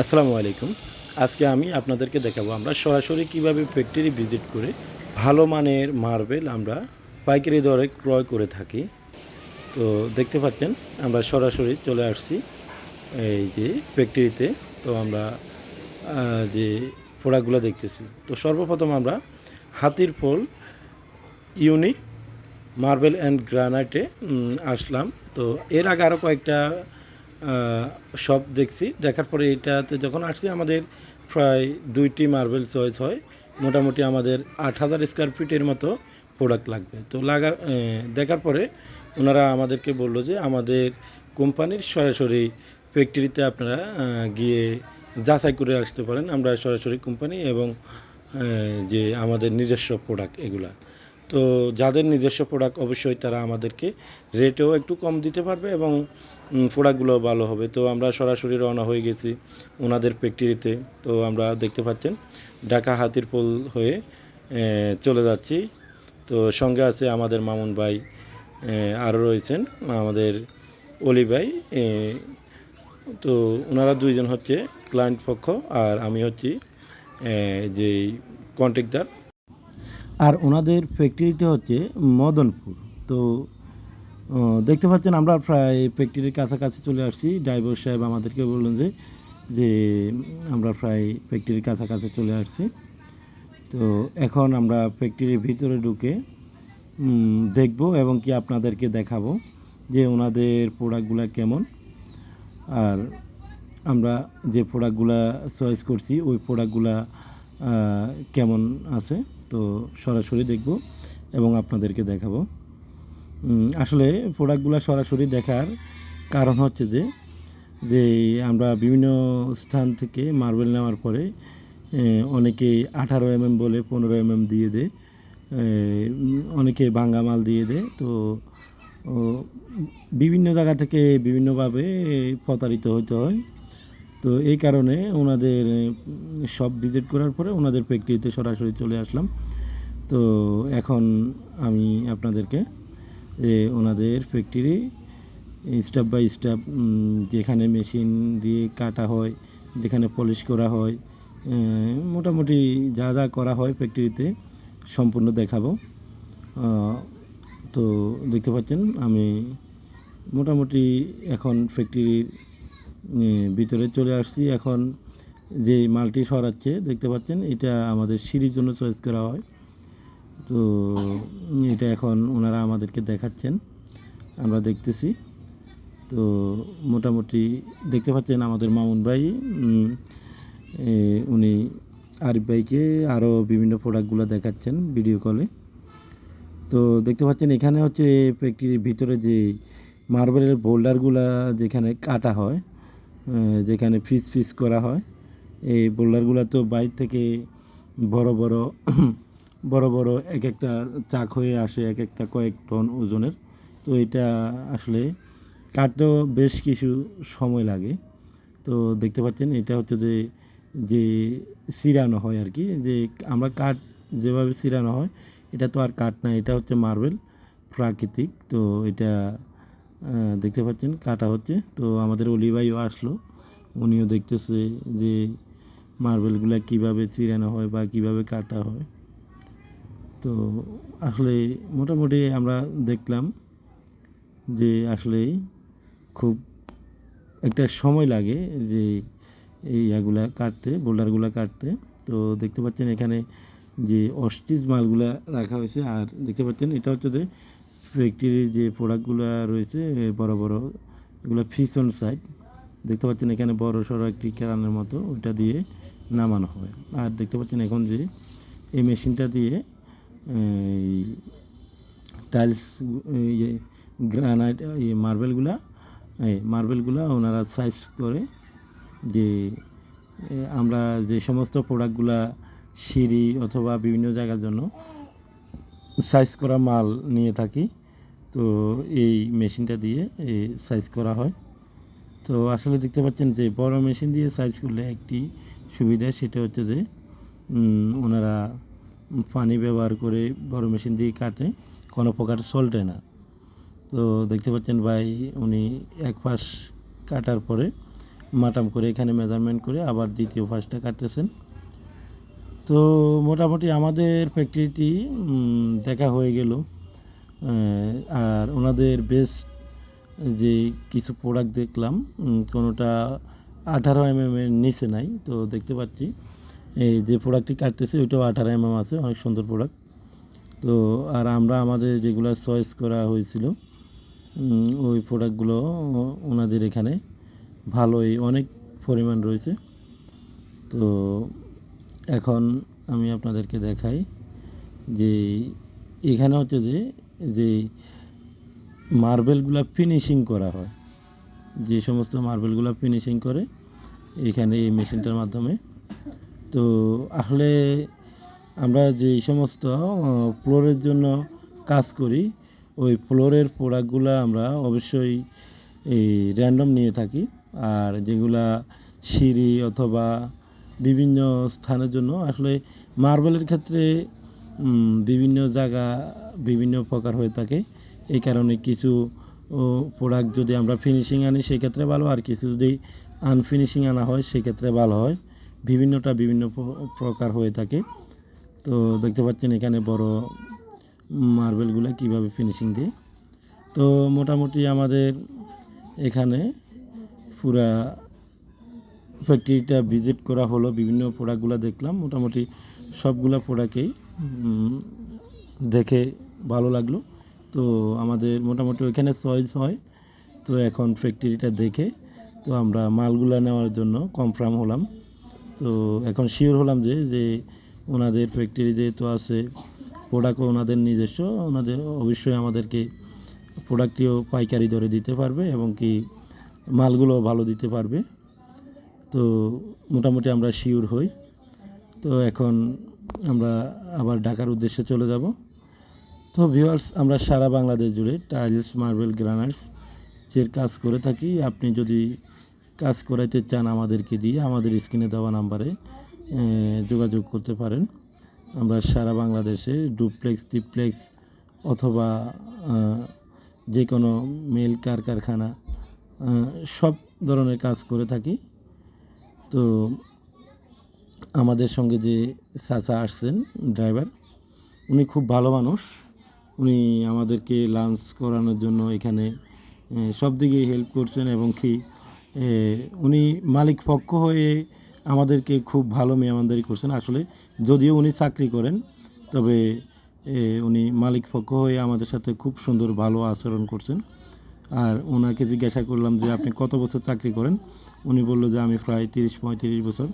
আসসালামু আলাইকুম। আজকে আমি আপনাদেরকে দেখাবো আমরা সরাসরি কীভাবে ফ্যাক্টরি ভিজিট করে ভালো মানের মার্বেল আমরা পাইকারি দরে ক্রয় করে থাকি। তো দেখতে পাচ্ছেন, আমরা সরাসরি চলে আসছি এই যে ফ্যাক্টরিতে তো আমরা যে প্রোডাক্টগুলো দেখতেছি। তো সর্বপ্রথম আমরা হাতির ফল ইউনিক মার্বেল অ্যান্ড গ্রানাইটে আসলাম। তো এর আগে আরও কয়েকটা শপ দেখছি। দেখার পরে এটাতে যখন আসছি, আমাদের প্রায় দুইটি মার্বেল চয়েস হয়। মোটামুটি আমাদের আট হাজার স্কোয়ার ফিটের মতো প্রোডাক্ট লাগবে। তো লাগার দেখার পরে ওনারা আমাদেরকে বলল যে, আমাদের কোম্পানির সরাসরি ফ্যাক্টরিতে আপনারা গিয়ে যাচাই করে আসতে পারেন। আমরা সরাসরি কোম্পানি এবং যে আমাদের নিজস্ব প্রোডাক্ট এগুলা। তো যাদের নিজস্ব প্রোডাক্ট অবশ্যই তারা আমাদেরকে রেটেও একটু কম দিতে পারবে এবং প্রোডাক্টগুলো ভালো হবে। তো আমরা সরাসরি রওনা হয়ে গেছি ওনাদের ফ্যাক্টরিতে তো আমরা দেখতে পাচ্ছেন, ঢাকা হাতির পোল হয়ে চলে যাচ্ছি। তো সঙ্গে আছে আমাদের মামুন ভাই আরও রয়েছেন, আমাদের অলি ভাই তো ওনারা দুইজন হচ্ছে ক্লায়েন্ট পক্ষ আর আমি হচ্ছি যে কন্ট্রাক্টার আর ওনাদের ফ্যাক্টরিটা হচ্ছে মদনপুর। তো দেখতে পাচ্ছেন আমরা প্রায় ফ্যাক্টরির কাছাকাছি চলে আসছি। ড্রাইভার সাহেব আমাদেরকে বললেন যে যে আমরা প্রায় ফ্যাক্টরির কাছাকাছি চলে আসছি। তো এখন আমরা ফ্যাক্টরির ভিতরে ঢুকে দেখব এবং কি আপনাদেরকে দেখাবো যে ওনাদের প্রোডাক্টগুলো কেমন। আর আমরা যে প্রোডাক্টগুলা চয়েস করছি, ওই প্রোডাক্টগুলা কেমন আছে? তো সরাসরি দেখব এবং আপনাদেরকে দেখাবো। আসলে প্রোডাক্টগুলো সরাসরি দেখার কারণ হচ্ছে যে যে আমরা বিভিন্ন স্থান থেকে মার্বেল নেওয়ার পরে অনেকে আঠারো এমএম বলে পনেরো এমএম দিয়ে দেয় অনেকে ভাঙ্গা মাল দিয়ে দেয়। তো বিভিন্ন জায়গা থেকে বিভিন্নভাবে প্রতারিত হতে হয়। তো এই কারণে ওনাদের, সব ভিজিট করার পরে ওনাদের ফ্যাক্টরিতে সরাসরি চলে আসলাম। তো এখন আমি আপনাদেরকে যে ওনাদের ফ্যাক্টরি স্টাফ বাই স্টাফ যেখানে মেশিন দিয়ে কাটা হয়, যেখানে পলিশ করা হয় মোটামুটি যা যা করা হয় ফ্যাক্টরিতে সম্পূর্ণ দেখাবো। তো দেখতে পাচ্ছেন, আমি মোটামুটি এখন ফ্যাক্টরির ভিতরে চলে আসছি। এখন যে মালটি সরাচ্ছে, দেখতে পাচ্ছেন, এটা আমাদের সিঁড়ির জন্য চয়েস করা হয়। তো এটা এখন ওনারা আমাদেরকে দেখাচ্ছেন। আমরা দেখতেছি। তো মোটামুটি দেখতে পাচ্ছেন আমাদের মামুন ভাই উনি আরিফ ভাইকে আরও বিভিন্ন প্রোডাক্টগুলো দেখাচ্ছেন ভিডিও কলে তো দেখতে পাচ্ছেন, এখানে হচ্ছে ফ্যাক্টরির ভিতরে যে মার্বেলের বোল্ডারগুলা যেখানে কাটা হয় যেখানে ফিস ফিস করা হয়। এই বোল্ডারগুলো তো বাইর থেকে বড় বড় বড় বড় এক একটা চাক হয়ে আসে এক একটা কয়েক টন ওজনের। তো এটা আসলে কাটতেও বেশ কিছু সময় লাগে। তো দেখতে পাচ্ছেন, এটা হচ্ছে যে যে সিরানো হয় আর কি, যে আমরা কাঠ যেভাবে সিরানো হয়, এটা তো আর কাঠ না, এটা হচ্ছে মার্বেল প্রাকৃতিক। তো এটা দেখতে পাচ্ছেন, কাটা হচ্ছে। তো আমাদের অলি ভাইও আসলো। উনিও দেখতেছে যে মার্বেলগুলো কীভাবে চিরানো হয় বা কীভাবে কাটা হয়। তো আসলে মোটামুটি আমরা দেখলাম যে আসলে খুব একটা সময় লাগে যে এই ইয়াগুলা কাটতে, বোল্ডারগুলো কাটতে। তো দেখতে পাচ্ছেন এখানে যে অস্টিজ মালগুলা রাখা হয়েছে। আর দেখতে পাচ্ছেন এটা হচ্ছে যে ফ্যাক্টরির যে প্রোডাক্টগুলো রয়েছে বড় বড়, এগুলো ফিশন সাইড দেখতে পাচ্ছেন এখানে বড় সড়ো একটি কেরানের মতো, ওইটা দিয়ে নামানো হয়। আর দেখতে পাচ্ছেন এখন যে এই মেশিনটা দিয়ে টাইলস ইয়ে গ্রানাইট ইয়ে মার্বেলগুলা এই মার্বেলগুলা ওনারা সাইজ করে যে আমরা যে সমস্ত প্রোডাক্টগুলা সিঁড়ি অথবা বিভিন্ন জায়গার জন্য সাইজ করা মাল নিয়ে থাকি। তো এই মেশিনটা দিয়ে সাইজ করা হয়। তো আসলে দেখতে পাচ্ছেন যে বড় মেশিন দিয়ে সাইজ করলে একটি সুবিধা সেটা হচ্ছে যে ওনারা পানি ব্যবহার করে বড় মেশিন দিয়ে কাটে, কোনো প্রকার সল্টে না। তো দেখতে পাচ্ছেন ভাই, উনি এক পাশ কাটার পরে মাটাম করে এখানে মেজারমেন্ট করে আবার দ্বিতীয় ফার্স্টটা কাটতেছেন। তো মোটামুটি আমাদের ফ্যাক্টরিটি দেখা হয়ে গেল। আর ওনাদের বেস্ট যে কিছু প্রোডাক্ট দেখলাম কোনোটা আঠারো এম এর নিচে নাই, তো দেখতে পাচ্ছি। এই যে প্রোডাক্টটি কাটতেছে, ওইটাও আঠারো এম এম আছে, অনেক সুন্দর প্রোডাক্ট তো, আর আমরা আমাদের যেগুলো চয়েস করা হয়েছিল ওই প্রোডাক্টগুলো ওনাদের এখানে ভালোই অনেক পরিমাণ রয়েছে। তো, এখন আমি আপনাদেরকে দেখাই যে এখানে হচ্ছে যে যে মার্বেলগুলো ফিনিশিং করা হয়। যে সমস্ত মার্বেলগুলো ফিনিশিং করে, এখানে এই মেশিনটার মাধ্যমে। তো আসলে আমরা যে সমস্ত ফ্লোরের জন্য কাজ করি, ওই ফ্লোরের প্রোডাক্টগুলো আমরা অবশ্যই এই র্যান্ডম নিয়ে থাকি। আর যেগুলা সিঁড়ি অথবা বিভিন্ন স্থানের জন্য, আসলে মার্বেলের ক্ষেত্রে বিভিন্ন জায়গা বিভিন্ন প্রকার হয়ে থাকে। এই কারণে কিছু প্রোডাক্ট যদি আমরা ফিনিশিং আনি, সেক্ষেত্রে ভালো। আর কিছু যদি আনফিনিশিং আনা হয়, সেক্ষেত্রে ভালো হয়। বিভিন্নটা বিভিন্ন প্রকার হয়ে থাকে। তো দেখতে পাচ্ছেন এখানে বড় মার্বেলগুলো কীভাবে ফিনিশিং দিয়ে। তো মোটামুটি আমাদের এখানে পুরা ফ্যাক্টরিটা ভিজিট করা হলো। বিভিন্ন প্রোডাক্টগুলো দেখলাম। মোটামুটি সবগুলো প্রোডাক্টেই দেখে ভালো লাগল। তো আমাদের মোটামুটি ওইখানে চয়েস হয়। তো এখন ফ্যাক্টরিটা দেখে, তো আমরা মালগুলা নেওয়ার জন্য কনফার্ম হলাম। তো এখন শিওর হলাম যে যে ওনাদের ফ্যাক্টরি যেহেতু আছে প্রোডাক্টও ওনাদের নিজস্ব, ওনাদের অবশ্যই আমাদেরকে প্রোডাক্টটিও পাইকারি দরে দিতে পারবে এবং কি মালগুলো ভালো দিতে পারবে। তো মোটামুটি আমরা শিওর হই। তো এখন আমরা আবার ঢাকার উদ্দেশ্যে চলে যাব। তো ভিউয়ার্স আমরা সারা বাংলাদেশ জুড়ে টাইলস মার্বেল গ্রানার্স এর কাজ করে থাকি। আপনি যদি কাজ করাইতে চান আমাদেরকে দিয়ে, আমাদের স্ক্রিনে দেওয়া নাম্বারে যোগাযোগ করতে পারেন। আমরা সারা বাংলাদেশে ডুপ্লেক্স ট্রিপ্লেক্স অথবা যে কোনো মেল কার কারখানা সব ধরনের কাজ করে থাকি। তো আমাদের সঙ্গে যে চাচা আসছেন ড্রাইভার উনি খুব ভালো মানুষ। উনি আমাদেরকে লাঞ্চ করানোর জন্য এখানে সব দিকেই হেল্প করছেন এবং কি উনি মালিক পক্ষ হয়ে আমাদেরকে খুব ভালো মেহমানদারি করছেন। আসলে যদিও উনি চাকরি করেন, তবে উনি মালিক পক্ষ হয়ে আমাদের সাথে খুব সুন্দর ভালো আচরণ করছেন। আর ওনাকে জিজ্ঞাসা করলাম যে, আপনি কত বছর চাকরি করেন? উনি বলল যে, আমি প্রায় তিরিশ পঁয়ত্রিশ বছর।